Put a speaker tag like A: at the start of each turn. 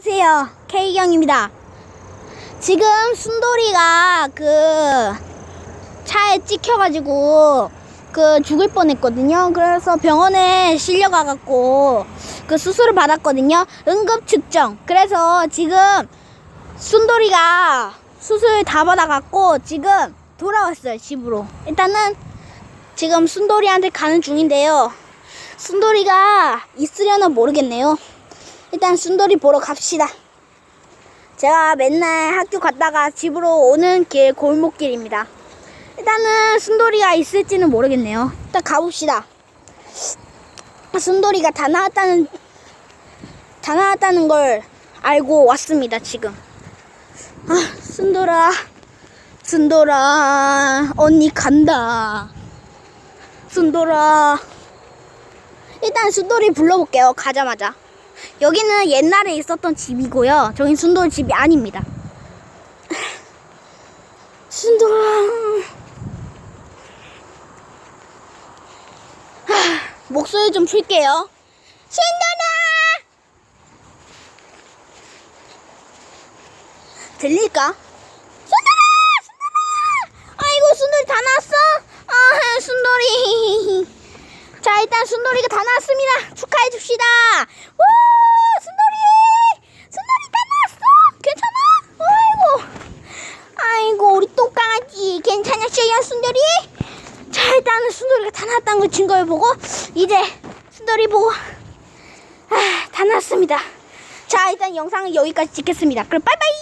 A: 안녕하세요. K경입니다. 지금 순돌이가 그 차에 찍혀가지고 그 죽을 뻔했거든요. 그래서 병원에 실려가갖고 그 수술을 받았거든요. 응급 측정. 그래서 지금 순돌이가 수술 다 받아갖고 지금 돌아왔어요. 집으로. 일단은 지금 순돌이한테 가는 중인데요. 순돌이가 있으려나 모르겠네요. 일단 순돌이 보러 갑시다. 제가 맨날 학교 갔다가 집으로 오는 길 골목길입니다. 일단은 순돌이가 있을지는 모르겠네요. 일단 가봅시다. 순돌이가 다 나왔다는 다 나왔다는 걸 알고 왔습니다. 지금. 아, 순돌아, 순돌아, 언니 간다. 순돌아. 일단 순돌이 불러볼게요. 가자마자. 여기는 옛날에 있었던 집이고요. 저긴 순돌 집이 아닙니다. 순돌아. 하, 목소리 좀 풀게요. 순돌아! 들릴까? 순돌아! 순돌아! 아이고, 순돌이 다 나왔어? 아, 순돌이. 자, 일단 순돌이가 다 나왔습니다. 축하해 줍시다. 우! 순돌이! 순돌이 다 나왔어! 괜찮아? 아이고. 아이고, 우리 똑강아지. 괜찮았어요, 순돌이? 자, 일단은 순돌이가 다 나왔다는 걸 증거를 보고, 이제 순돌이 보고, 아, 다 나왔습니다. 자, 일단 영상은 여기까지 찍겠습니다. 그럼 빠이빠이!